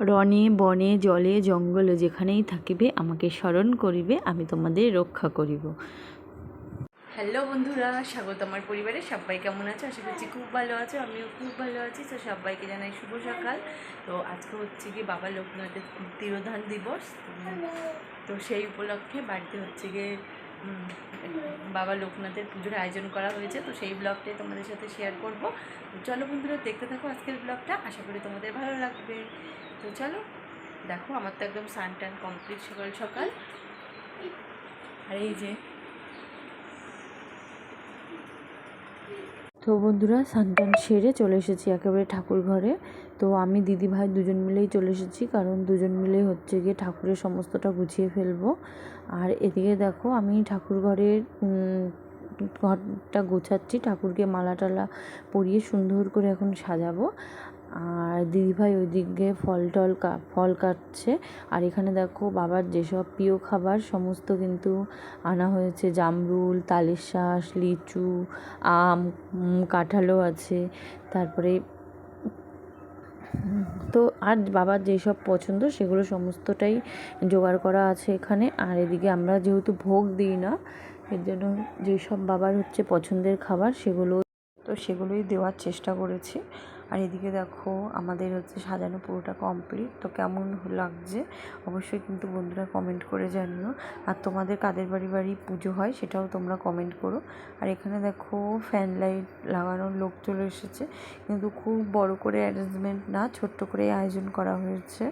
রণে, বনে, জলে, জঙ্গলে যেখানেই থাকিবে, আমাকে স্মরণ করিবে, আমি তোমাদের রক্ষা করিব। হ্যালো বন্ধুরা, স্বাগত আমার পরিবারে। সবাই কেমন আছে? আশা করছি খুব ভালো আছো, আমিও খুব ভালো আছি। তো সবাইকে জানাই শুভ সকাল। তো আজকে হচ্ছে কি বাবা লোকনাথের তিরোধান দিবস। তো সেই উপলক্ষে বাড়িতে হচ্ছে গিয়ে বাবা লোকনাথের পুজোর আয়োজন করা হয়েছে, তো সেই ব্লগটাই তোমাদের সাথে শেয়ার করব। চলো বন্ধুরা, দেখতে থাকো আজকের ব্লগটা আশা করি তোমাদের ভালো লাগবে। তো চলো, দেখো আমার তো একদম সান টান কমপ্লিট সকাল সকাল আর এই যে তো বন্ধুরা সান্তান সেরে চলে এসেছি একেবারে ঠাকুর ঘরে। তো আমি, দিদি ভাই দুজন মিলেই চলে এসেছি, কারণ দুজন মিলেই হচ্ছে গিয়ে ঠাকুরের সমস্তটা গুছিয়ে ফেলব। আর এদিকে দেখো, আমি ঠাকুর ঘরের ঘরটা গোছাচ্ছি, ঠাকুরকে মালা টালা পরিয়ে সুন্দর করে এখন সাজাবো। আর দিদিভাই ওইদিকে ফল টল কা, ফল কাটছে। আর এখানে দেখো বাবার যেসব প্রিয় খাবার, সমস্ত কিন্তু আনা হয়েছে। জামরুল, তালের শাঁস, লিচু, আম কাঁঠালও আছে। তারপরে তো আর বাবার যেসব পছন্দ, সেগুলো সমস্তটাই জোগাড় করা আছে এখানে। আর এদিকে আমরা যেহেতু ভোগ দিই না, এর জন্য যেসব বাবার হচ্ছে পছন্দের খাবার, সেগুলো তো সেগুলোই দেওয়ার চেষ্টা করেছি। আর এদিকে দেখো আমাদের হচ্ছে সাজানো পুরোটা কমপ্লিট তো কেমন লাগছে অবশ্যই কিন্তু বন্ধুরা কমেন্ট করে জানিও। আর তোমাদের কাদের বাড়ি বাড়ি পুজো হয় সেটাও তোমরা কমেন্ট করো। আর এখানে দেখো ফ্যান লাইট লাগানোর লোক চলে এসেছে, কিন্তু খুব বড় করে অ্যারেঞ্জমেন্ট না, ছোট্ট করে আয়োজন করা হয়েছে।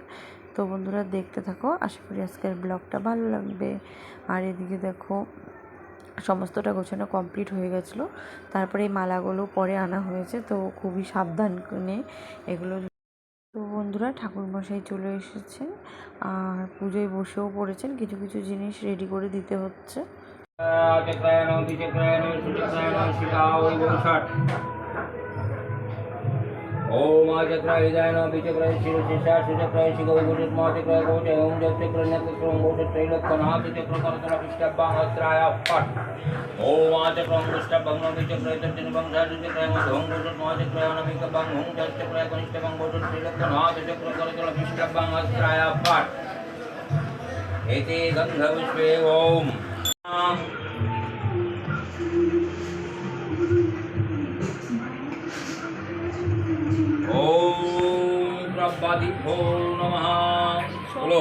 তো বন্ধুরা দেখতে থাকো, আশা করি আজকের ব্লগটা ভালো লাগবে। আর এদিকে দেখো সমস্তটা গোছানো কমপ্লিট হয়ে গেছিল। তারপরে এই মালাগুলো পরে আনা হয়েছে, তো খুবই সাবধান এগুলো তো বন্ধুরা ঠাকুরমশাই চলে এসেছেন আর পুজোয় বসেও পড়েছেন, কিছু কিছু জিনিস রেডি করে দিতে হচ্ছে। ओम आचक्रायुधाय नमः बीजक्राय शिरोशिषा सुचक्राय शिगौगुटित महाचक्राय गौच ओम जपचक्र नक्षत्रम गौच त्रैलोक्यनाथ चक्रकर्तन अभिष्टभ्वांग्राय पट ओम आचक्रम पुष्टभं नमः बीजक्राय तर्जनभं साधुचक्राय मधुं गौचत महाचक्राय अनमिकभं ओम जपचक्राय कनिष्ठभं गौच त्रैलोक्यनाथ चक्रकर्तन अभिष्टभ्वांग्राय पट इति गंधविश्वे ओम। ব্রহ্মাদিভ্যো নমঃ। বলো।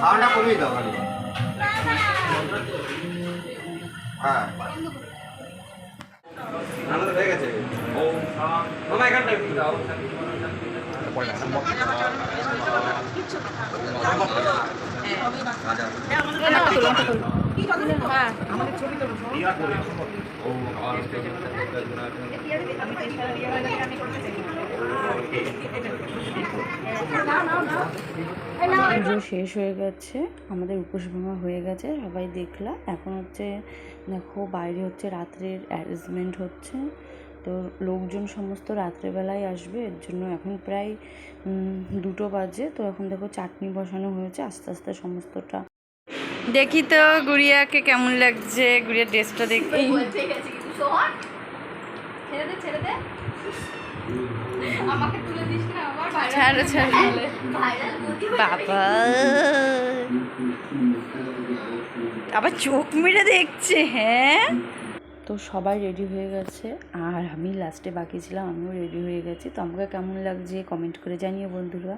সাউন্ডটা কমিয়ে দাও খালি। হ্যাঁ। আমাদের হয়ে গেছে। এখানটা একটু দাও। পুজো শেষ হয়ে গেছে, আমাদের উপোস ভাঙা হয়ে গেছে, সবাই দেখলাম এখন হচ্ছে, দেখো, বাইরে হচ্ছে রাত্রের অ্যারেঞ্জমেন্ট হচ্ছে। তো লোকজন সমস্ত রাত্রেবেলায় আসবে, এর জন্য এখন প্রায় দুটো বাজে। তো এখন দেখো, চাটনি বসানো হয়েছে, আস্তে আস্তে সমস্তটা। দেখি তো গুড়িয়াকে কেমন লাগছে, গুড়িয়ার ড্রেসটা দেখি। ছেড়ে দে ছেড়ে দে। আমাকে তুলে দিস না আমার ছাড়ো ছাড়ো। বাবা। আবার চোখ মেরে দেখছে হ্যাঁ? তো সবাই রেডি হয়ে গেছে আর আমি লাস্টে বাকি ছিলাম আমিও রেডি হয়ে গেছি। তো আমাকে কেমন লাগছে কমেন্ট করে জানিয়ে বন্ধুরা।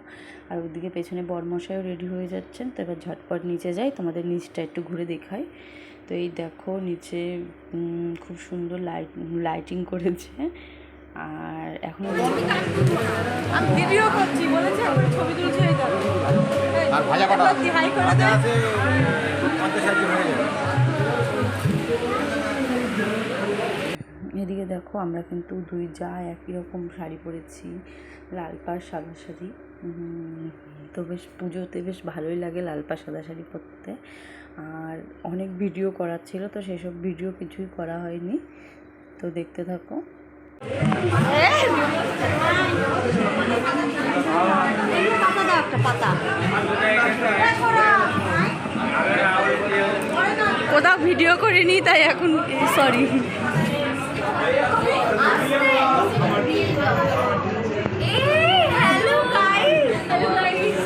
আর ওদিকে পেছনে বরমশাইও রেডি হয়ে যাচ্ছেন তো এবার ঝটপট নিচে যাই তোমাদের নিচটা একটু ঘুরে দেখাই। তো এই দেখো নিচে খুব সুন্দর লাইট লাইটিং করেছে। আর এখন আমি ভিডিও করছি বলেছে ছবি তুলছে আর ভাজা কটা? হাই করে ভাজা দে। আছে পঞ্চাশ ষাট জন যাবে। এদিকে দেখো আমরা কিন্তু দুই যা একই রকম শাড়ি পরেছি লাল পাড় সাদা শাড়ি। তো বেশ পুজোতে বেশ ভালোই লাগে লাল পাড় সাদা শাড়ি পরতে। আর অনেক ভিডিও করার ছিল তো সেসব ভিডিও কিছুই করা হয়নি। তো দেখতে থাকো। কোথাও ভিডিও করিনি তাই এখন sorry hello guys hello guys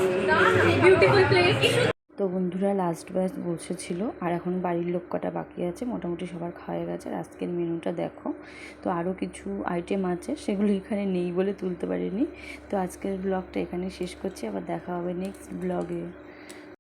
beautiful place তো বন্ধুরা লাস্ট ব্যাচ বসেছিল, আর এখন বাড়ির লোক কটা বাকি আছে, মোটামুটি সবার খাওয়া গেছে, আর আজকের মেনুটা দেখো। তো আরও কিছু আইটেম আছে, সেগুলো এখানে নেই বলে তুলতে পারিনি। তো আজকের ব্লগটা এখানে শেষ করছি, আবার দেখা হবে নেক্সট ব্লগে